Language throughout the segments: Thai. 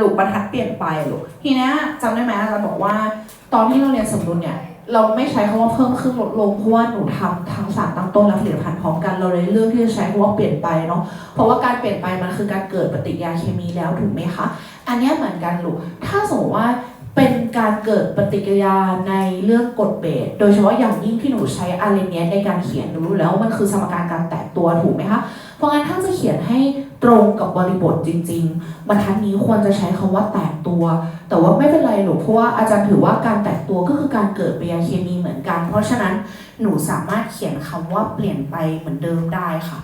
ลูกบรรทัดเปลี่ยนไปลูกทีเนี้ยจำได้ไหมอาจารย์บอกว่า ตอนที่เราเรียนสมดุลเนี่ยเราไม่ใช้คำว่าเพิ่มขึ้นลดลงเพราะว่าหนูทำทั้งสารตั้งต้นและผลิตภัณฑ์พร้อมกันเราเลยเลือกที่จะใช้คำว่าเปลี่ยนไปเนาะเพราะว่าการเปลี่ยนไปมันคือการเกิดปฏิกิริยาเคมีแล้วถูกไหมคะอันนี้เหมือนกันลูกถ้าสมมติว่าเป็นการเกิดปฏิกิริยาในเรื่องกรดเบสโดยเฉพาะอย่างยิ่งที่หนูใช้อารเนียในการเขียนหนูรู้แล้วมันคือสมการการแตกตัวถูกไหมคะเพราะงั้นถ้าจะเขียนให้ ตรงกับบริบทจริง ๆ บรรทัดนี้ควรจะใช้คำว่าแตกตัว แต่ว่าไม่เป็นไรหรอกเพราะว่าอาจารย์ถือว่าการแตกตัวก็คือการเกิดปฏิกิริยาเคมีเหมือนกัน เพราะฉะนั้นหนูสามารถเขียนคำว่าเปลี่ยนไปเหมือนเดิมได้ค่ะ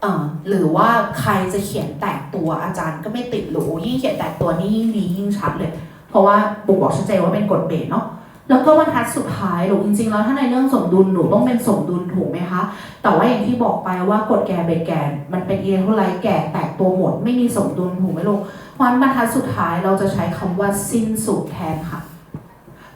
เออหรือว่าใครจะเขียนแตกตัวอาจารย์ก็ไม่ติดหรูยิ่งเขียนแตกตัวนี่ยิ่งดียิ่งชัดเลย เพราะว่าบุกบอกชัดเจนว่าเป็นกฎเบสเนาะ แล้วก็บรรทัดสุดท้ายหนูจริงๆ แล้วถ้าในเรื่องสมดุลหนูต้องเป็นสมดุลถูกไหมคะ แต่ว่าอย่างที่บอกไปว่ากฎแก่เบแกนมันเป็นเอเท่าไรแก่แตกตัวหมด ไม่มีสมดุลถูกไหมลูกเพราะฉะนั้นบรรทัดสุดท้ายเราจะใช้คำว่าสิ้นสุดแทนค่ะ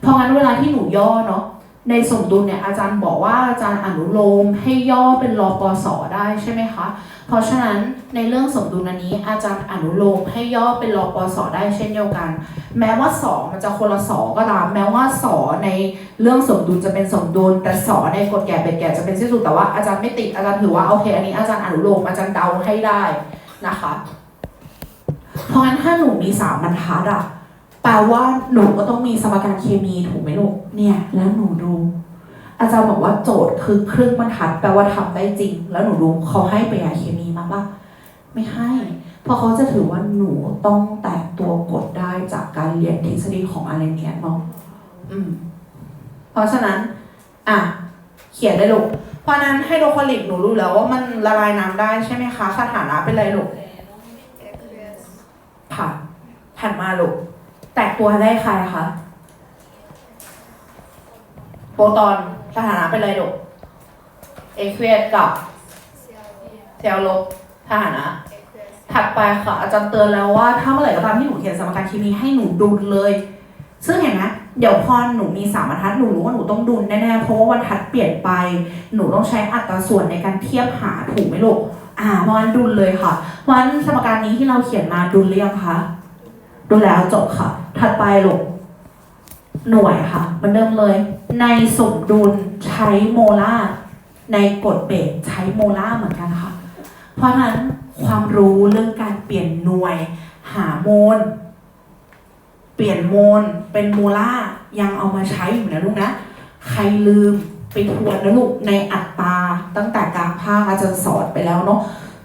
เพราะงั้นเวลาที่หนูย่อเนาะ ในสมดุลเนี่ยอาจารย์บอกว่าอาจารย์อนุโลมให้ย่อเป็นรอปอสได้ใช่ไหมคะ เพราะฉะนั้นในเรื่องสมดุลอันนี้ อาจารย์อนุโลมให้ย่อเป็นรอปอสได้เช่นเดียวกัน แม้ว่าสอมันจะคนละสอก็ตามแม้ว่าสอในเรื่องสมดุลจะเป็นสมดุล แต่สอในกฎแก่เป็นแก่จะเป็นสิ้นสุดแต่ว่าอาจารย์ไม่ติดอาจารย์ถือว่าโอเคอันนี้อาจารย์อนุโลมอาจารย์เดาให้ได้นะคะ เพราะงั้นถ้าหนูมีสามบรรทัดอะ แปลว่าหนูก็ต้องมีสมการเคมีถูกไหมลูกเนี่ยแล้วหนูดู อาจารย์บอกว่าโจทย์คือครึ่งบรรทัดแปลว่าทำได้จริง แล้วหนูดูเขาให้ไปยาเคมีมาปะไม่ให้ เพราะเขาจะถือว่าหนูต้องแตกตัวกดได้จากการเรียนทฤษฎีของอะไรเนี่ยเนาะอืม เพราะฉะนั้น อะ เขียนได้ลูกเพราะนั้นไฮโดรคลอริกหนูรู้แล้วว่ามันละลายน้ำได้ใช่ไหมคะสถานะเป็นอะไรลูกค่ะถัดมาลูก แตกตัวได้ใครคะโปรตอนสถานะเป็นอะไรลูกเอเควสกับเซลลบสถานะถัดไปค่ะ อาจารย์เตือนแล้วว่าถ้าเมื่อไหร่ก็ตามที่หนูเขียนสมการเคมีให้หนูดุลเลย ซึ่งเห็นไหมเดี๋ยวพอหนูมีสามบรรทัดหนูรู้ว่าหนูต้องดุลแน่ๆเพราะว่าบรรทัดเปลี่ยนไป หนูต้องใช้อัตราส่วนในการเทียบหาถูกไหมลูกอ่าเพราะฉะนั้นดุลเลยค่ะเพราะฉะนั้นสมการนี้ที่เราเขียนมาดุลหรือยังคะ ดุลแล้วจบค่ะ ถัดไปลูกหน่วยค่ะเหมันเดิมเลย ในสมดุลใช้โมลาร์ในกฎเบสใช้โมลาร์เหมือนกันค่ะ เพราะฉะนั้นความรู้เรื่องการเปลี่ยนหน่วย หาโมล เปลี่ยนโมลเป็นโมลาร์ยังเอามาใช้อยู่นะลูกนะ ใครลืมไปทวนนะลูกในอัตราตั้งแต่กลางภาคอาจารย์สอนไปแล้วเนาะ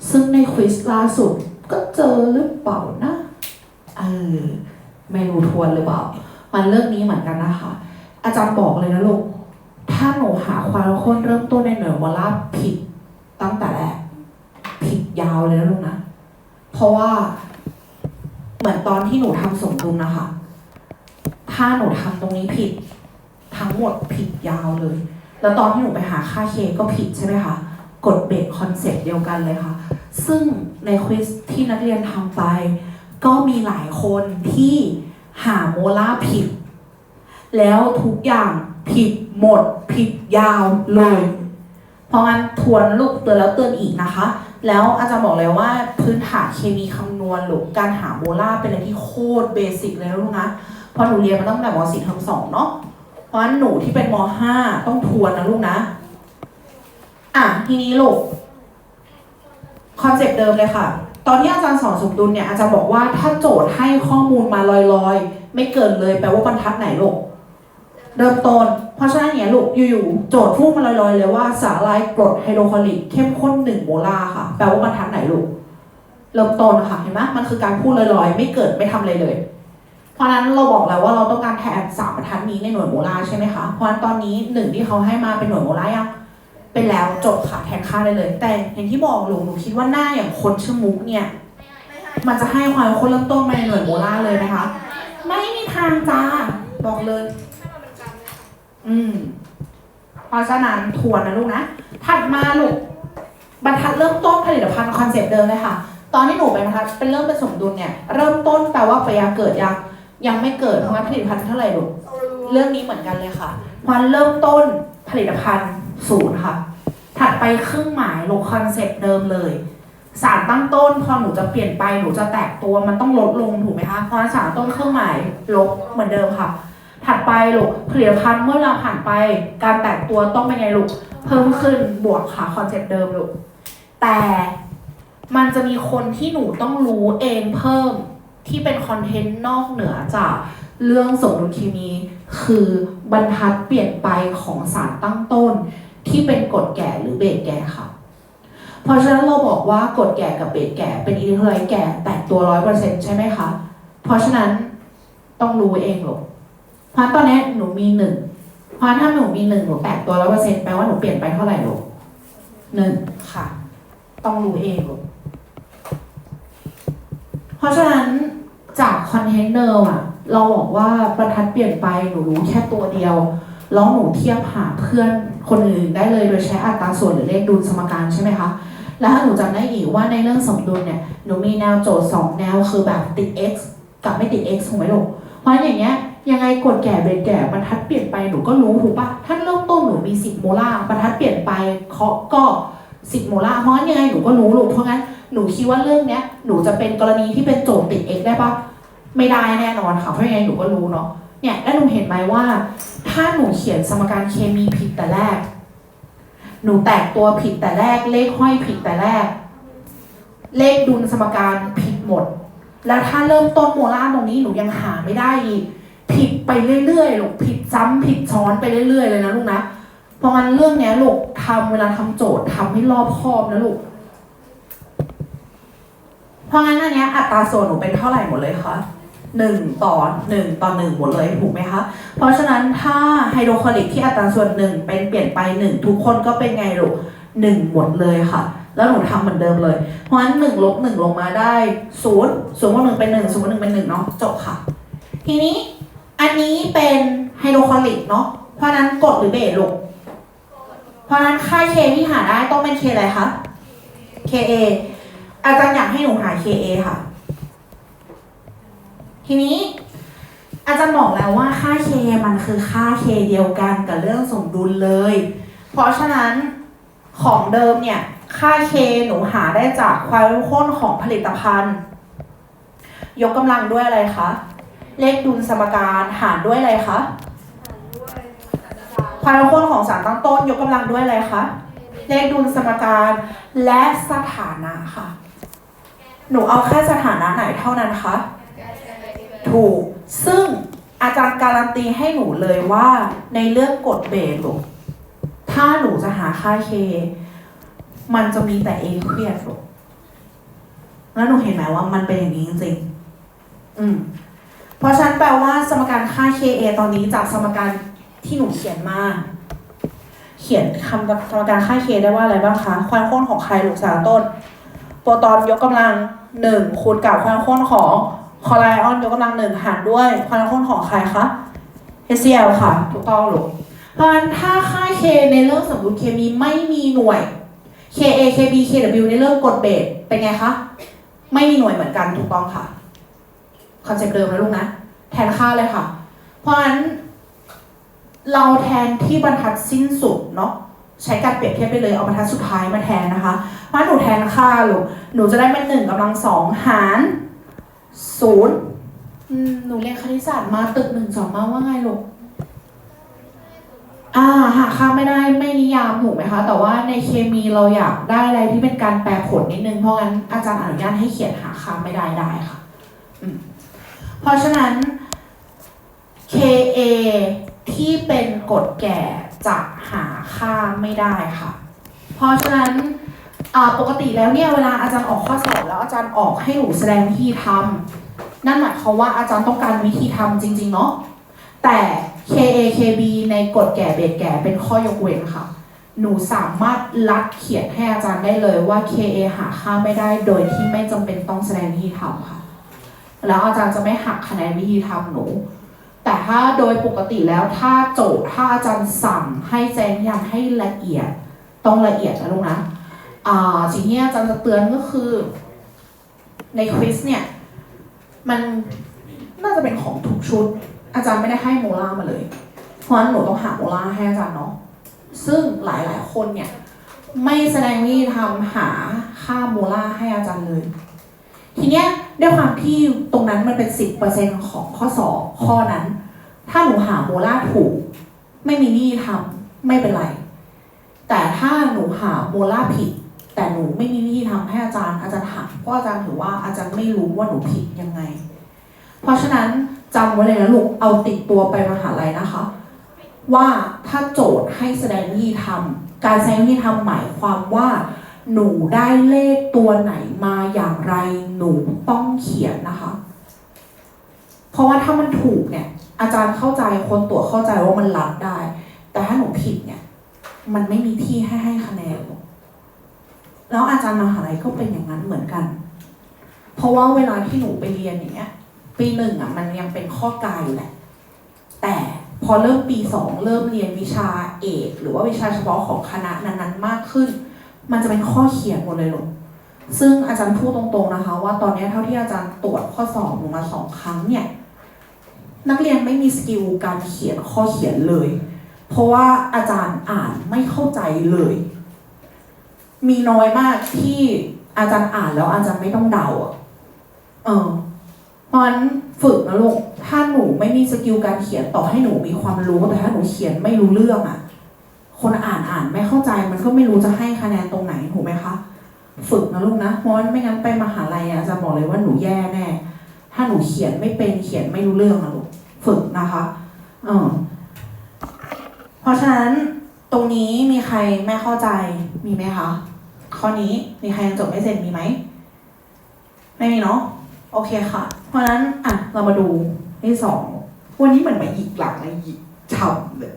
ซึ่งในควิสล่าสุดก็เจอหรือเปล่านะ ออไม่รู้ทวนหรือเปล่า มันเรื่องนี้เหมือนกันนะคะ อาจารย์บอกเลยนะลูก ถ้าหนูหาความเข้มข้นเริ่มต้นในหน่วยโมลาร์ผิดตั้งแต่แรกผิดยาวเลยนะลูกนะ เพราะว่า เหมือนตอนที่หนูทำสมดุลนะคะ ถ้าหนูทำตรงนี้ผิด ทั้งหมดผิดยาวเลย แล้วตอนที่หนูไปหาค่าเคก็ผิดใช่ไหมคะกดเบรกคอนเซ็ปต์เดียวกันเลยค่ะ ซึ่งในควิสที่นักเรียนทำไป ก็มีหลายคนที่หาโมลาร์ผิด แล้วทุกอย่างผิดหมด ผิดยาวเลย เพราะงั้นทวนลูกเตือนแล้วเตือนอีกนะคะ แล้วอาจารย์บอกเลยว่าพื้นฐานเคมีคำนวณหรือการหาโมลาร์เป็นอะไรที่โคตรเบสิกเลยลูกนะเพราะหนูเรียนมาตั้งแต่ม .4 เทอมสองเนาะเพราะฉะนั้นหนูที่เป็นม .5 ต้องทวนนะลูกนะ อะทีนี้ลูกคอนเซปต์เดิมเลยค่ะ ตอนที่อาจารย์สอนสมดุลเนี่ยอาจารย์บอกว่าถ้าโจทย์ให้ข้อมูลมาลอยๆ ไม่เกินเลยแปลว่าบรรทัดไหนลูกเริ่มต้นเพราะฉะนั้นเนี่ยลูกอยู่ๆโจทย์พูดมาลอยๆเลยว่าสาลายกรดไฮโดรคลอริกเข้มข้น1โมลาร์ค่ะ แปลว่าบรรทัดไหนลูกเริ่มต้นค่ะเห็นไหมมันคือการพูดลอยๆ ไม่เกิดไม่ทำอะไรเลย เพราะฉะนั้นเราบอกแล้วว่าเราต้องการแทนสามบรรทัดนี้ในหน่วยโมลาร์ใช่ไหมคะเพราะฉะนั้นตอนนี้หนึ่งที่เขาให้มาเป็นหน่วยโมลาร์ยัง เป็นแล้วจบค่ะแทนค่าได้เลย แต่อย่างที่บอกหนูหนูคิดว่าหน้าอย่างคนชื่อมุกเนี่ยมันจะให้ความคนเริ่มต้นมาในหน่วยโมลาเลยนะคะ ไม่มีทางจ้าบอกเลย อืมเพราะฉะนั้นทวนนะลูกนะ ถัดมาลูกบรรทัดเริ่มต้นผลิตภัณฑ์คอนเซ็ปต์เดิมเลยค่ะ ตอนที่หนูไปบรรทัดเป็นเริ่มเป็นสมดุลเนี่ย เริ่มต้นแปลว่าปยาเกิดยังยังไม่เกิดเพราะงั้นผลิตภัณฑ์เท่าไหร่ลูกเรื่องนี้เหมือนกันเลยค่ะวันเริ่มต้นผลิตภัณฑ์ ศูนย์ค่ะ ถัดไปเครื่องหมายลงคอนเซปต์เดิมเลย สารตั้งต้นพอหนูจะเปลี่ยนไปหนูจะแตกตัวมันต้องลดลงถูกไหมคะ เพราะสารต้นเครื่องหมายลบเหมือนเดิมค่ะ ถัดไปลูกผลิตภัณฑ์เมื่อเวลาผ่านไปการแตกตัวต้องเป็นไงลูก เพิ่มขึ้นบวกค่ะคอนเซ็ปต์เดิมลูก แต่มันจะมีคนที่หนูต้องรู้เองเพิ่มที่เป็นคอนเทนต์นอกเหนือจากเรื่องสมดุลเคมี คือบรรทัดเปลี่ยนไปของสารตั้งต้น ที่เป็นกรดแก่หรือเบสแก่ค่ะ เพราะฉะนั้นเราบอกว่ากรดแก่กับเบสแก่เป็นอินทรไลท์แก่แตกตัวร้อยเปอร์เซ็นต์ใช่ไหมคะ เพราะฉะนั้นต้องรู้เองหรอกเพราะตอนนี้หนูมีหนึ่งเพราะถ้าหนูมีหนึ่งหนูแตกตัวร้อยเปอร์เซ็นต์แปลว่าหนูเปลี่ยนไปเท่าไหร่ลูกหนึ่งค่ะ ต้องรู้เองลูกเพราะฉะนั้นจากคอนเทนเนอร์อะเราบอกว่าบรรทัดเปลี่ยนไปหนูรู้แค่ตัวเดียวแล้วหนูเทียบหาเพื่อน คนอื่นได้เลยโดยใช้อัตราส่วนหรือเลขดุลสมการใช่ไหมคะ แล้วถ้าหนูจำได้อีกว่าในเรื่องสมดุลเนี่ยหนูมีแนวโจทย์สองแนวคือแบบติด x กับไม่ติด x ถูกไหมลูกเพราะงั้นอย่างเงี้ยยังไงกดแก่เบนแก่บรรทัดเปลี่ยนไปหนูก็รู้ถูกปะถ้าเริ่มต้นหนูมี 10 โมลาร์บรรทัดเปลี่ยนไปเคาะก็ 10 โมลาร์เพราะงั้นยังไงหนูก็รู้ลูกเพราะงั้นหนูคิดว่าเรื่องเนี้ยหนูจะเป็นกรณีที่เป็นโจทย์ติด x ได้ปะไม่ได้แน่นอนค่ะเพราะยังไงหนูก็รู้เนาะ เนี่ยแล้วหนูเห็นไหมว่า ถ้าหนูเขียนสมการเคมีผิดแต่แรก หนูแตกตัวผิดแต่แรก เลขห้อยผิดแต่แรก เลขดุลสมการผิดหมด แล้วถ้าเริ่มต้นโมลาตรงนี้หนูยังหาไม่ได้อีกผิดไปเรื่อยๆลูกผิดซ้ำผิดซ้อนไปเรื่อยๆเลยนะลูกนะ เพราะงั้นเรื่องเนี้ยลูกทำเวลาทำโจทย์ทำให้รอบคอบนะลูก เพราะงั้นอันเนี้ยอัตราส่วนหนูเป็นเท่าไหร่หมดเลยคะ หนึ่งต่อหนึ่งต่อหนึ่งหมดเลยถูกไหมคะ เพราะฉะนั้นถ้าไฮโดรคลอริกที่อัตราส่วนหนึ่งเป็นเปลี่ยนไปหนึ่งทุกคนก็เป็นไงลูกหนึ่งหมดเลยค่ะ แล้วหนูทำเหมือนเดิมเลย เพราะฉะนั้นหนึ่งลบหนึ่งลงมาได้ศูนย์ศูนย์บวกหนึ่งเป็นหนึ่งศูนย์บวกหนึ่งเป็นหนึ่งเนาะจบค่ะ ทีนี้อันนี้เป็นไฮโดรคลอริกเนาะเพราะฉะนั้นกดหรือเบสลูกเพราะฉะนั้นค่า K ที่หาได้ต้องเป็น K อะไรคะ KA อาจารย์อยากให้หนูหา KA ค่ะ ทีนี้อาจารย์บอกแล้วว่าค่า K มันคือค่า K เดียวกันกับเรื่องสมดุลเลย เพราะฉะนั้นของเดิมเนี่ย ค่า K หนูหาได้จากความเข้มข้นของผลิตภัณฑ์ ยกกำลังด้วยอะไรคะ เลขดุลสมการหารด้วยอะไรคะความเข้มข้นของสารตั้งต้น ยกกำลังด้วยอะไรคะเลขดุลสมการและสถานะค่ะ หนูเอาแค่สถานะไหนเท่านั้นคะ ถูก ซึ่งอาจารย์การันตีให้หนูเลยว่าในเรื่องกฎเบสลูกถ้าหนูจะหาค่า k มันจะมีแต่เอเครียดลูกแล้วหนูเห็นไหมว่ามันเป็นอย่างนี้จริงๆอืม เพราะฉะนั้นแปลว่าสมการค่า ka ตอนนี้จากสมการที่หนูเขียนมาเขียนคำสมการค่า k ได้ว่าอะไรบ้างคะ ความข้นของใครลูกสาต้น โปรตอนยกกำลังหนึ่งคูณกับความข้นของ คอไลออนยกกำลังหนึ่งหารด้วยความข้นของใครคะ HCl ค่ะถูกต้องลูกเพราะฉะนั้นถ้าค่า K ในเรื่องสมดุลเคมีไม่มีหน่วย Ka Kb Kw ในเรื่องกฎเบสเป็นไงคะ ไม่มีหน่วยเหมือนกันถูกต้องค่ะ คอนเซ็ปต์เดิมนะลูกนะ แทนค่าเลยค่ะ เพราะฉะนั้น เราแทนที่บรรทัดสิ้นสุดเนาะใช้การเปรียบเทียบไปเลยเอาบรรทัดสุดท้ายมาแทนนะคะเพราะหนูแทนค่าลูกหนูจะได้เป็นหนึ่งกำลังสองหาร ศูนย์อืมหนูเรียนคณิตศาสตร์มาตึกหนึ่งสองมาว่าไงลูกอ่าหาค่าไม่ได้ไม่นิยามถูกไหมคะ แต่ว่าในเคมีเราอยากได้อะไรที่เป็นการแปลผลนิดนึง เพราะงั้นอาจารย์อนุญาตให้เขียนหาค่าไม่ได้ได้ค่ะอืมเพราะฉะนั้น Ka ที่เป็นกฎแก่จะหาค่าไม่ได้ค่ะ เพราะฉะนั้นอ่า ปกติแล้วเนี่ยเวลาอาจารย์ออกข้อสอบแล้วอาจารย์ออกให้หนูแสดงวิธีทำนั่นหมายความว่าอาจารย์ต้องการวิธีทำจริง ๆ เนาะแต่ Ka Kb ในกฎแก่เบสแก่เป็นข้อยกเว้นค่ะ หนูสามารถลัดเขียนให้อาจารย์ได้เลยว่า Ka หาค่าไม่ได้โดยที่ไม่จำเป็นต้องแสดงวิธีทำค่ะ แล้วอาจารย์จะไม่หักคะแนนวิธีทำหนู แต่ถ้าโดยปกติแล้วถ้าโจทย์ถ้าอาจารย์สั่งให้แจ้งยันให้ละเอียด ต้องละเอียดนะลูกนะ สิ่งที่อาจารย์จะเตือนก็คือ ในควิสเนี่ย มันน่าจะเป็นของทุกชุด อาจารย์ไม่ได้ให้โมลามาเลย เพราะฉะนั้นหนูต้องหาโมลาร์ให้อาจารย์เนาะซึ่งหลายๆคนเนี่ย ไม่แสดงวิธีทำหาค่าโมล่าให้อาจารย์เลย ทีเนี้ยด้วยความที่ตรงนั้นมันเป็นสิบเปอร์เซ็นของข้อสอบข้อนั้น ถ้าหนูหาโมล่าถูก ไม่มีวิธีทำไม่เป็นไร แต่ถ้าหนูหาโมล่าผิด แต่หนูไม่มีวิธีทำให้อาจารย์อาจารย์หักเพราะอาจารย์ถือว่าอาจารย์ไม่รู้ว่าหนูผิดยังไง เพราะฉะนั้นจำไว้เลยนะลูกเอาติดตัวไปมหาลัยนะคะ ว่าถ้าโจทย์ให้แสดงวิธีทำการแสดงวิธีทำหมายความว่า หนูได้เลขตัวไหนมาอย่างไรหนูต้องเขียนนะคะ เพราะว่าถ้ามันถูกเนี่ย อาจารย์เข้าใจคนตรวจเข้าใจว่ามันรับได้ แต่ถ้าหนูผิดเนี่ย มันไม่มีที่ให้ให้คะแนน แล้วอาจารย์มหาลัยก็เป็นอย่างนั้นเหมือนกัน เพราะว่าเวลาที่หนูไปเรียนอย่างเงี้ย ปีหนึ่งอะมันยังเป็นข้อกายอยู่แหละ แต่พอเริ่มปีสองเริ่มเรียนวิชาเอก หรือว่าวิชาเฉพาะของคณะนั้นๆ มากขึ้น มันจะเป็นข้อเขียนหมดเลยลูกซึ่งอาจารย์พูดตรงๆนะคะ ว่าตอนนี้เท่าที่อาจารย์ตรวจข้อสอบหนูมาสองครั้งเนี่ย นักเรียนไม่มีสกิลการเขียนข้อเขียนเลย เพราะว่าอาจารย์อ่านไม่เข้าใจเลย มีน้อยมากที่อาจารย์อ่านแล้วอาจารย์ไม่ต้องเดาอะเออเพราะฉะนั้นฝึกนะลูกถ้าหนูไม่มีสกิลการเขียนต่อให้หนูมีความรู้ แต่ถ้าหนูเขียนไม่รู้เรื่องอะ คนอ่านอ่านไม่เข้าใจมันก็ไม่รู้จะให้คะแนนตรงไหนถูกไหมคะ ฝึกนะลูกนะเพราะว่าไม่งั้นไปมหาลัยอะจะบอกเลยว่าหนูแย่แน่ ถ้าหนูเขียนไม่เป็นเขียนไม่รู้เรื่องนะลูกฝึกนะคะเออเพราะฉะนั้นตรงนี้มีใครไม่เข้าใจมีไหมคะ ข้อนี้มีใครยังจบไม่เสร็จมีไหม ไม่มีเนาะโอเคค่ะ เพราะฉะนั้นอะเรามาดูที่สองวันนี้เหมือนมาหยิกหลังนะหยิกฉ่ำเลย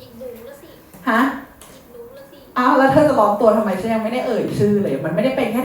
ยิงดูแล้วสิฮะยิงดูแล้วสิอ้าวแล้วเธอจะร้อนตัวทำไมฉันยังไม่ได้เอ่ยชื่อเลย มันไม่ได้เป็นแค่